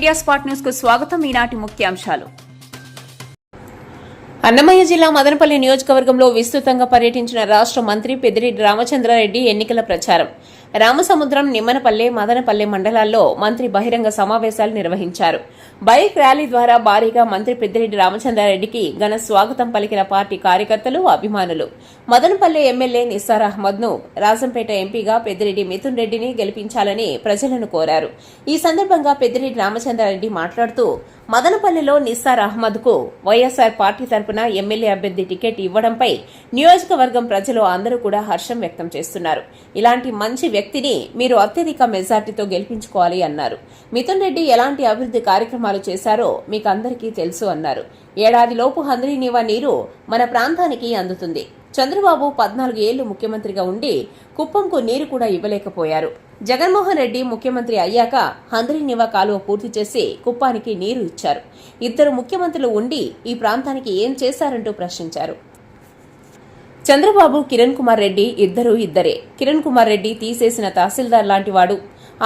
Media spot న్యూస్కు స్వాగతం. ఈనాటి ముఖ్యాంశాలు. అన్నమయ్య జిల్లా మదనపల్లి నియోజకవర్గంలో విస్తృతంగా పర్యటించిన రాష్ట్ర మంత్రి పెద్దిరెడ్డి రామచంద్రారెడ్డి ఎన్నికల ప్రచారం. రామసముద్రం నిమ్మనపల్లె మదనపల్లె మండలాల్లో మంత్రి బహిరంగ సమావేశాలు నిర్వహించారు. బైక్ ర్యాలీ ద్వారా భారీగా మంత్రి పెద్దిరెడ్డి రామచంద్రారెడ్డికి ఘన స్వాగతం పలికిన పార్టీ కార్యకర్తలు అభిమానులు. మదనపల్లె ఎమ్మెల్యే నిస్సార్ అహ్మద్ను రాజంపేట ఎంపీగా పెద్దిరెడ్డి మిథున్ రెడ్డిని గెలిపించాలని ప్రజలను కోరారు. ఈ సందర్భంగా పెద్దిరెడ్డి రామచంద్రారెడ్డి మాట్లాడుతూ మదనపల్లిలో నిస్సార్ అహ్మద్కు వైఎస్సార్ పార్టీ తరపున ఎమ్మెల్యే అభ్యర్థి టికెట్ ఇవ్వడంపై నియోజకవర్గం ప్రజలు అందరూ కూడా హర్షం వ్యక్తం చేస్తున్నారు. ఇలాంటి మంచి వ్యక్తిని మీరు అత్యధిక మెజార్టీతో గెలిపించుకోవాలి అన్నారు. మిథున్ రెడ్డి ఎలాంటి అభివృద్ధి కార్యక్రమాలు చేశారో మీకు అందరికీ తెలుసు అన్నారు. ఏడాదిలోపు హంద్రీనివా నీరు మన ప్రాంతానికి అందుతుంది. చంద్రబాబు పద్నాలుగు ఏళ్ళు ముఖ్యమంత్రిగా ఉండి కుప్పంకు నీరు కూడా ఇవ్వలేకపోయారు. జగన్మోహన్ రెడ్డి ముఖ్యమంత్రి అయ్యాక హంద్రీనివా కాలువ పూర్తి చేసి కుప్పానికి నీరు ఇచ్చారు. ఇద్దరు ముఖ్యమంత్రులు ఉండి ఈ ప్రాంతానికి ఏం చేశారంటూ ప్రశ్నించారు. చంద్రబాబు కిరణ్ కుమార్ రెడ్డి ఇద్దరు ఇద్దరే. కిరణ్ కుమార్ రెడ్డి తీసేసిన తహసీల్దార్ లాంటివాడు.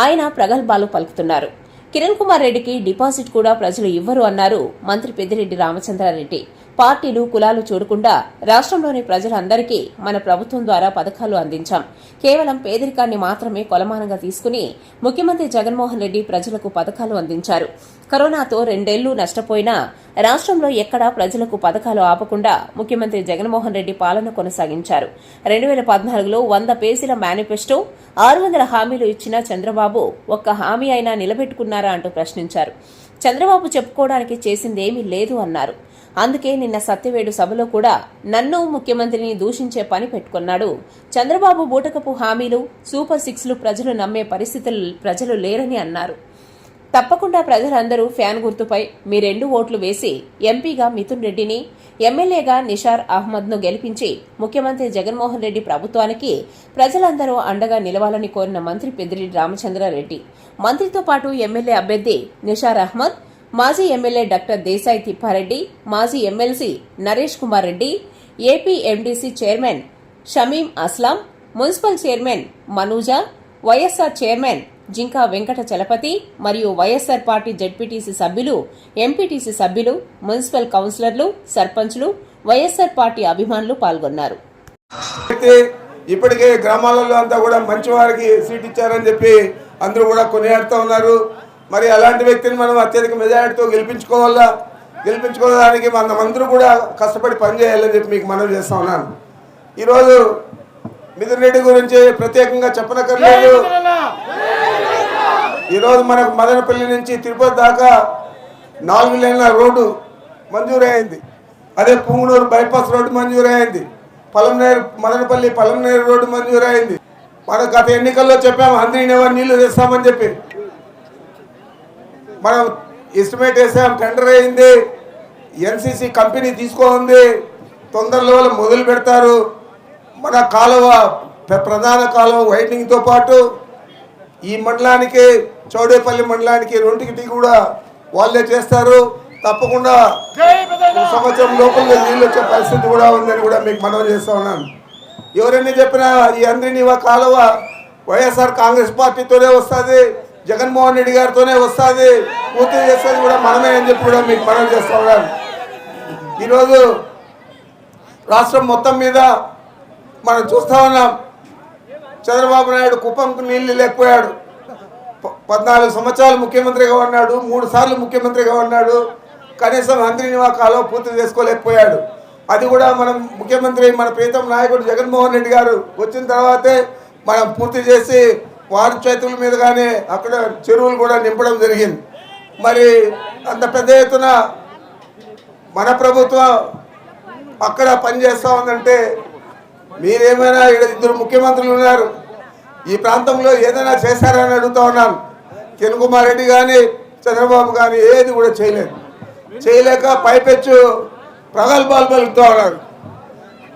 ఆయన ప్రగల్భాలు పలుకుతున్నారు. కిరణ్ కుమార్ రెడ్డికి డిపాజిట్ కూడా ప్రజలు ఇవ్వరు అన్నారు మంత్రి పెద్దిరెడ్డి రామచంద్రారెడ్డి. పార్టీలు కులాలు చూడకుండా రాష్ట్రంలోని ప్రజలందరికీ మన ప్రభుత్వం ద్వారా పథకాలు అందించాం. కేవలం పేదరికాన్ని మాత్రమే కొలమానంగా తీసుకుని ముఖ్యమంత్రి జగన్మోహన్ రెడ్డి ప్రజలకు పథకాలు అందించారు. కరోనాతో రెండేళ్ళు నష్టపోయినా రాష్ట్రంలో ఎక్కడా ప్రజలకు పథకాలు ఆపకుండా ముఖ్యమంత్రి జగన్మోహన్ రెడ్డి పాలన కొనసాగించారు. రెండు వేల పద్నాలుగులో వంద పేజీల మేనిఫెస్టో ఆరు వందల హామీలు ఇచ్చిన చంద్రబాబు ఒక్క హామీ అయినా నిలబెట్టుకున్నారా అంటూ ప్రశ్నించారు. చంద్రబాబు చెప్పుకోవడానికి చేసిందేమీ లేదు అన్నారు. అందుకే నిన్న సత్యవేడు సభలో కూడా నన్ను ముఖ్యమంత్రిని దూషించే పని పెట్టుకున్నాడు. చంద్రబాబు బూటకపు హామీలు సూపర్ సిక్స్లు ప్రజలు నమ్మే పరిస్థితులు ప్రజలు లేరని అన్నారు. తప్పకుండా ప్రజలందరూ ఫ్యాన్ గుర్తుపై మీ రెండు ఓట్లు వేసి ఎంపీగా మిథున్ రెడ్డిని ఎమ్మెల్యేగా నిషార్ అహ్మద్ను గెలిపించి ముఖ్యమంత్రి జగన్మోహన్ రెడ్డి ప్రభుత్వానికి ప్రజలందరూ అండగా నిలవాలని కోరిన మంత్రి పెద్దిరెడ్డి రామచంద్రారెడ్డి. మంత్రితో పాటు ఎమ్మెల్యే అభ్యర్థి నిషార్ అహ్మద్ మాజీ ఎమ్మెల్యే డాక్టర్ దేశాయ్ తిప్పారెడ్డి మాజీ MLC Naresh Kumar Reddy AP MDC chairman Shameem Aslam municipal chairman Manuja YSR chairman Jinka Venkata Chalapathi మరియు వైఎస్సార్ పార్టీ జడ్పీటీసీ సభ్యులు ఎంపీటీసీ సభ్యులు మున్సిపల్ కౌన్సిలర్లు సర్పంచ్లు వైఎస్సార్ పార్టీ అభిమానులు పాల్గొన్నారు. ఇప్పటికే గ్రామాలలో అంతా కూడా మంచి వారికి సీట్ ఇచ్చారని చెప్పి అందరూ కూడా కొనియాడుతూ ఉన్నారు. మరి అలాంటి వ్యక్తిని మనం అత్యధిక మెజారిటీతో గెలిపించుకోవాలా? గెలిపించుకోవడానికి మనం అందరూ కూడా కష్టపడి పనిచేయాలని చెప్పి మీకు మనవి చేస్తా ఉన్నాను. ఈరోజు మిథున్ రెడ్డి గురించి ప్రత్యేకంగా చెప్పనక్కర్లేదు. ఈరోజు మనకు మదనపల్లి నుంచి తిరుపతి దాకా నాలుగు లేన్ల రోడ్డు మంజూరైంది అదే పుంగనూరు బైపాస్ రోడ్డు మంజూరైంది పలంనేరు మదనపల్లి పలంనేరు రోడ్డు మంజూరైంది మనం గత ఎన్నికల్లో చెప్పాము అందరినేవా నీళ్ళు తెస్తామని చెప్పి. మనం ఎస్టిమేట్ వేసాం టెండర్ అయింది. ఎన్సీసీ కంపెనీ తీసుకోంది తొందరలో మొదలు పెడతారు. మన కాలువ ప్ర- ప్రధాన కాలువ వైడనింగ్తో పాటు ఈ మండలానికి చౌడేపల్లి మండలానికి రెండింటికి కూడా వాళ్ళే చేస్తారు. తప్పకుండా సంవత్సరం లోపల నీళ్ళు వచ్చే పరిస్థితి కూడా ఉందని కూడా మీకు మనవి చేస్తా ఉన్నాను. ఎవరైనా చెప్పినా ఈ అందరినీ కాలువ వైఎస్ఆర్ కాంగ్రెస్ పార్టీతోనే వస్తుంది. జగన్మోహన్ రెడ్డి గారితోనే వస్తుంది. పూర్తి చేసేది కూడా మనమే అని చెప్పి కూడా మీకు మనవి చేస్తా ఉన్నాను. ఈరోజు రాష్ట్రం మొత్తం మీద మనం చూస్తా ఉన్నాం. చంద్రబాబు నాయుడు కుప్పంకు నీళ్ళు లేకపోయాడు. పద్నాలుగు సంవత్సరాలు ముఖ్యమంత్రిగా ఉన్నాడు. మూడు సార్లు ముఖ్యమంత్రిగా ఉన్నాడు. కనీసం హంద్రీనివా కాలువ పూర్తి చేసుకోలేకపోయాడు. అది కూడా మనం ముఖ్యమంత్రి మన ప్రీతం నాయకుడు జగన్మోహన్ రెడ్డి గారు వచ్చిన తర్వాతే మనం పూర్తి చేసి వారి చేతుల మీదుగానే అక్కడ చెరువులు కూడా నింపడం జరిగింది. మరి అంత పెద్ద ఎత్తున మన ప్రభుత్వం అక్కడ పనిచేస్తూ ఉందంటే మీరేమైనా ఇక్కడ ఇద్దరు ముఖ్యమంత్రులు ఉన్నారు. ఈ ప్రాంతంలో ఏదైనా చేశారని అడుగుతా ఉన్నాను. కిరణ్ కుమార్ రెడ్డి కానీ చంద్రబాబు కానీ ఏది కూడా చేయలేదు. చేయలేక పైపెచ్చు ప్రగల్భాలు పలుకుతూ ఉన్నారు.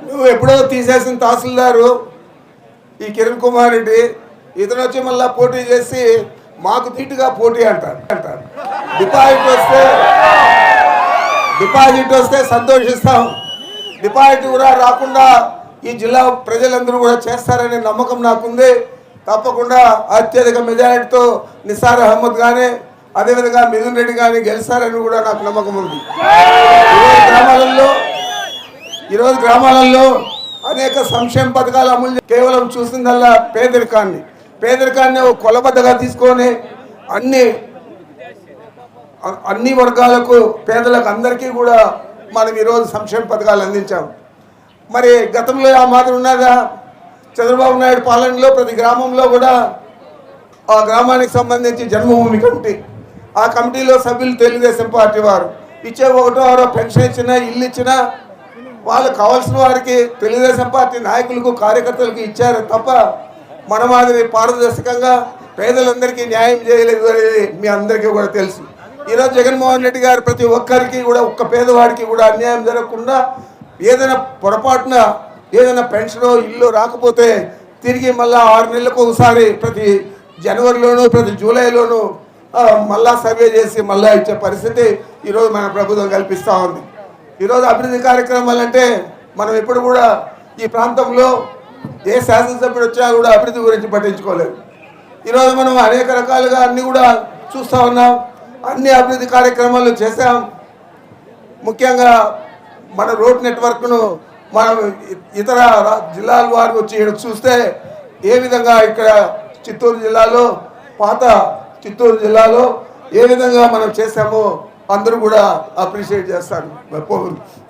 నువ్వు ఎప్పుడో తీసేసిన తహసీల్దారు ఈ కిరణ్ కుమార్ రెడ్డి ఇతను వచ్చి మళ్ళీ పోటీ చేసి మాకు తీటుగా పోటీ అంటారు అంటారు డిపాజిట్ వస్తే డిపాజిట్ వస్తే సంతోషిస్తాం. డిపాజిట్ కూడా రాకుండా ఈ జిల్లా ప్రజలందరూ కూడా చేస్తారనే నమ్మకం నాకుంది. తప్పకుండా అత్యధిక మెజారిటీతో నిసార్ అహ్మద్ కానీ అదేవిధంగా మిథున్ రెడ్డి కానీ గెలుస్తారని కూడా నాకు నమ్మకం ఉంది. ఈరోజు గ్రామాలలో ఈరోజు గ్రామాలలో అనేక సంక్షేమ పథకాలు అమలు కేవలం చూసిందల్లా పేదరికాన్ని. పేదరికాన్ని ఒక కొలబద్దగా తీసుకొని అన్ని అన్ని వర్గాలకు పేదలకు అందరికీ కూడా మనం ఈరోజు సంక్షేమ పథకాలు అందించాం. మరి గతంలో ఆ మాదిరి ఉన్నదా? చంద్రబాబు నాయుడు పాలనలో ప్రతి గ్రామంలో కూడా ఆ గ్రామానికి సంబంధించి జన్మభూమి కమిటీ ఆ కమిటీలో సభ్యులు తెలుగుదేశం పార్టీ వారు. ఇచ్చే ఒకటో ఆరో పెన్షన్ ఇచ్చినా ఇల్లు ఇచ్చినా వాళ్ళు కావాల్సిన వారికి తెలుగుదేశం పార్టీ నాయకులకు కార్యకర్తలకు ఇచ్చారు తప్ప మన మాదిరి పారదర్శకంగా పేదలందరికీ న్యాయం చేయలేదు అనేది మీ అందరికీ కూడా తెలుసు. ఈరోజు జగన్మోహన్ రెడ్డి గారు ప్రతి ఒక్కరికి కూడా ఒక్క పేదవాడికి కూడా అన్యాయం జరగకుండా ఏదైనా పొరపాటున ఏదైనా పెన్షనో ఇల్లు రాకపోతే తిరిగి మళ్ళా ఆరు నెలలకు ఒకసారి ప్రతి జనవరిలోనూ ప్రతి జూలైలోనూ మళ్ళా సర్వే చేసి మళ్ళా ఇచ్చే పరిస్థితి ఈరోజు మన ప్రభుత్వం కల్పిస్తూ ఉంది. ఈరోజు అభివృద్ధి కార్యక్రమాలు అంటే మనం ఎప్పుడు కూడా ఈ ప్రాంతంలో ఏ శాసనసభ్యుడు వచ్చినా కూడా అభివృద్ధి గురించి పట్టించుకోలేదు. ఈరోజు మనం అనేక రకాలుగా అన్నీ కూడా చూస్తూ ఉన్నాం. అన్ని అభివృద్ధి కార్యక్రమాలు చేశాం. ముఖ్యంగా మన రోడ్ నెట్వర్క్ను మనం ఇతర జిల్లాల వారు వచ్చి చూస్తే ఏ విధంగా ఇక్కడ చిత్తూరు జిల్లాలో పాత చిత్తూరు జిల్లాలో ఏ విధంగా మనం చేశామో అందరూ కూడా అప్రిషియేట్ చేస్తారు.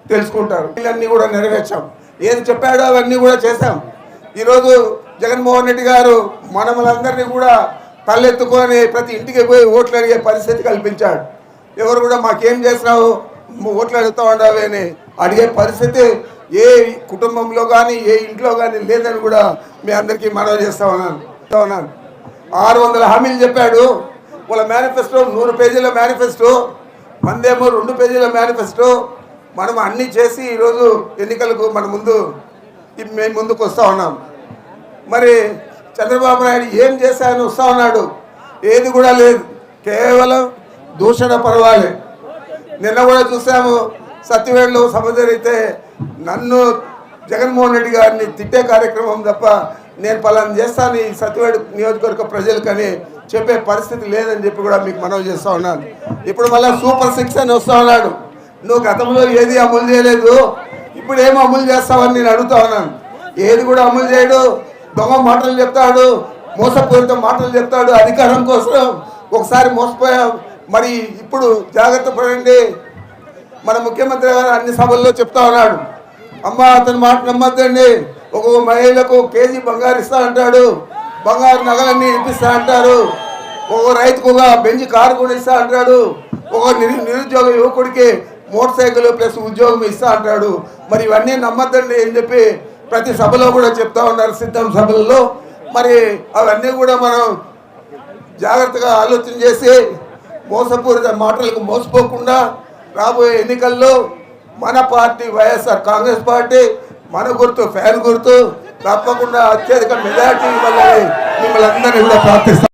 తెలుసుకుంటారు. వీళ్ళన్నీ కూడా నెరవేర్చాం. ఏది చెప్పాడో అవన్నీ కూడా చేశాం. ఈరోజు జగన్మోహన్ రెడ్డి గారు మనములందరినీ కూడా తలెత్తుకొని ప్రతి ఇంటికి పోయి ఓట్లు అడిగే పరిస్థితి కల్పించాడు. ఎవరు కూడా మాకేం చేసినావు? ఓట్లు అడుగుతా ఉండవు అని అడిగే పరిస్థితి ఏ కుటుంబంలో కానీ ఏ ఇంట్లో కానీ లేదని కూడా మీ అందరికీ మనవి చేస్తా ఉన్నాను. ఉన్నాను. ఆరు వందల హామీలు చెప్పాడు. వాళ్ళ మేనిఫెస్టో నూరు పేజీల మేనిఫెస్టో మందేమో రెండు పేజీల మేనిఫెస్టో మనం అన్నీ చేసి ఈరోజు ఎన్నికలకు మన ముందు మేము ముందుకు వస్తూ ఉన్నాం. మరి చంద్రబాబు నాయుడు ఏం చేశాయని వస్తా ఉన్నాడు ఏది కూడా లేదు. కేవలం దూషణ పర్వాలే. నిన్న కూడా చూసాము సత్యవేడులో సభ జరిగితే నన్ను జగన్మోహన్ రెడ్డి గారిని తిట్టే కార్యక్రమం తప్ప నేను పలానా చేస్తాను ఈ సత్యవేడు నియోజకవర్గ ప్రజలకని చెప్పే పరిస్థితి లేదని చెప్పి కూడా మీకు మనవి చేస్తూ ఉన్నాను. ఇప్పుడు మళ్ళీ సూపర్ సిక్స్ అని వస్తూ ఉన్నాడు. నువ్వు గతంలో ఏది అమలు చేయలేదు ఇప్పుడు ఏం అమలు చేస్తావని నేను అడుగుతా ఉన్నాను. ఏది కూడా అమలు చేయడు. దొంగ మాటలు చెప్తాడు మోసపూరిత మాటలు చెప్తాడు అధికారం కోసం. ఒకసారి మోసపోయాం. మరి ఇప్పుడు జాగ్రత్త పడండి. మన ముఖ్యమంత్రి గారు అన్ని సభల్లో చెప్తా ఉన్నాడు. అమ్మ అతని మాట నమ్మద్దండి. ఒక్కొక్క మహిళకు కేజీ బంగారు ఇస్తా అంటాడు. బంగారు నగలన్నీ ఇప్పిస్తా అంటారు. ఒక రైతుకు ఒక బెంచ్ కారు కూడా ఇస్తా అంటాడు. ఒక నిరు నిరుద్యోగ యువకుడికి మోటార్ సైకిల్ ప్లస్ ఉద్యోగం ఇస్తా అంటాడు. మరి ఇవన్నీ నమ్మద్దండి అని చెప్పి ప్రతి సభలో కూడా చెప్తా ఉన్నారు సిద్ధం సభలలో. మరి అవన్నీ కూడా మనం జాగ్రత్తగా ఆలోచన చేసి మోసపూరిత మాటలకు మోసపోకుండా రాబోయే ఎన్నికల్లో మన పార్టీ వైఎస్ఆర్ కాంగ్రెస్ పార్టీ మన గుర్తు ఫ్యాన్ గుర్తు తప్పకుండా అత్యధిక మెజార్టీ ఇవ్వాలని మిమ్మల్ని అందరినీ కూడా ప్రార్థిస్తాం.